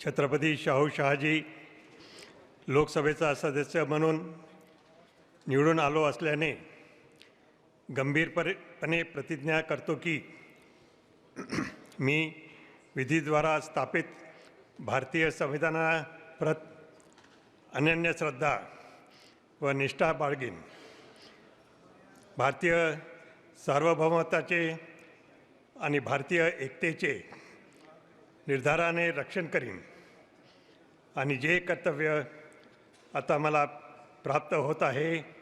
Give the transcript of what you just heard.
छत्रपती शाहू शहाजी लोकसभेचा सदस्य म्हणून निवडून आलो असल्याने गंभीरपणे प्रतिज्ञा करतो की मी विधीद्वारा स्थापित भारतीय संविधानाप्रत अनन्य श्रद्धा व निष्ठा बाळगीन. भारतीय सार्वभौमत्वाचे आणि भारतीय एकतेचे निर्धाराने रक्षण करीन. आणि जे कर्तव्य आता मला प्राप्त होत आहे